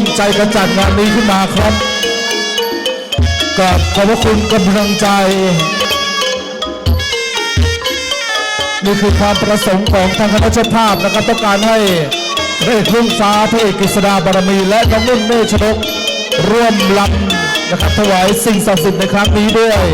มใจกันจัดงานนี้ขึ้นมาครับกับขอบคุณกำลังใจ นี่คือความประสงค์ของทางคณะเจ้าภาพนะครับต้องการให้เรศรุ่งฟ้าพระเอกกฤษดาบารมี และน้องนุ่นเมชนกร่วมลำนะครับถวายสิ่งศักดิ์สิทธิ์ในครั้งนี้ด้วย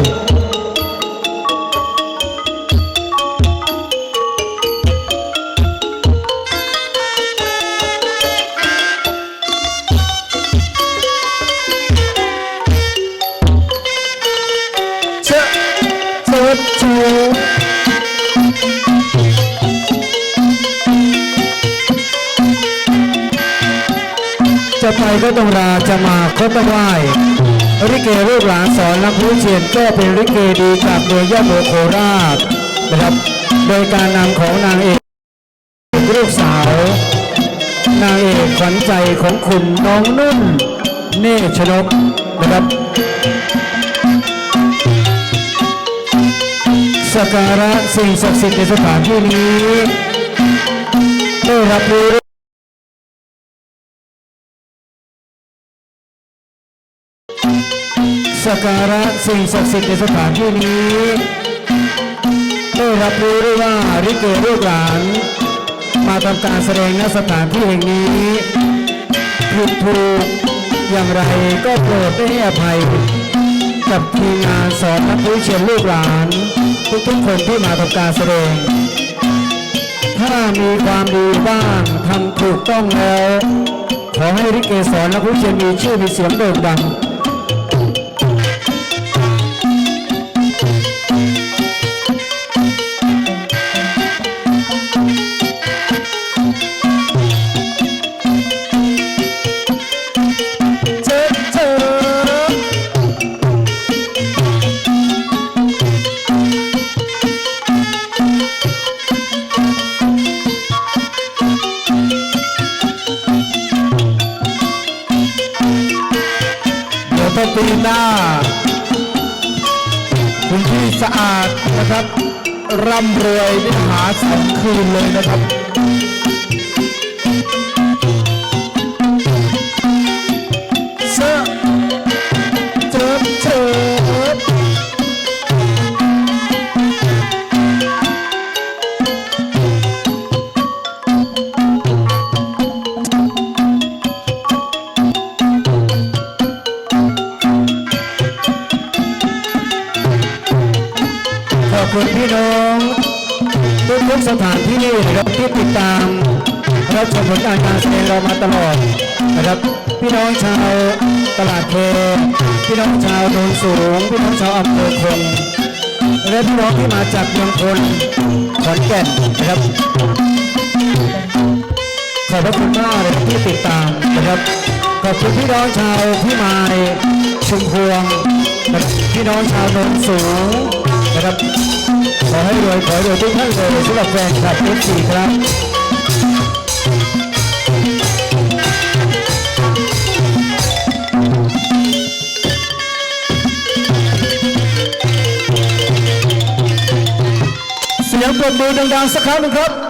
ดชูจะไปก็ต้องราจะมาก็ต้องไหวริเกลูกหลานสอนนักผู้เชียนก็เป็นริเกดีจากเมืองยะโมโคราชนะครับ โดยการนำของนางเอกลูกสาว นางเอกขวัญใจของคุณน้องนุ่นเน่ชนกนะครับ สักการะสิ่งศักดิ์สิทธิ์ในสถานที่นี้ได้รับรู้สักการะสิ่งศักดิ์สิทธิ์ในสถานที่นี้ได้รับรู้ด้วยว่าริเกลูกหลาน มาทำการแสดงณสถานที่แห่งนี้ผิดถูกอย่างไรก็โปรดได้ให้อภัย กับทีมงานสอนนักวิเชียนลูกหลาน ทุกๆคนที่มาทำการแสดง ถ้ามีความดีบ้างทำถูกต้องแล้ว ขอให้ริเกสอนนักวิเชียนมีชื่อมีเสียงโด่งดัง ปีหน้า คุณพี่สะอาดนะครับร่ำรวยได้หาสองคืนเลยนะครับ คุณพี่น้องทุกทุกสถานที่นะครับที่ติดตามรับชมผลงานการแสดงเรามาตลอดนะครับ พี่น้องชาวตลาดเคพี่น้องชาวโนนสูง พี่น้องชาวอำเภอคงและพี่น้องที่มาจากเมืองพลขอนแก่นนะครับ ขอบพระคุณมากเลยที่ติดตามนะครับ ขอบคุณพี่น้องชาวพี่มายชุมพวง พี่น้องชาวโนนสูง อให้รวยขอให้รวยทุกท่านเลยสำหรับแฟนคลับเอฟซีครับเสียงปรบมือดังๆสักครั้งหนึงครับ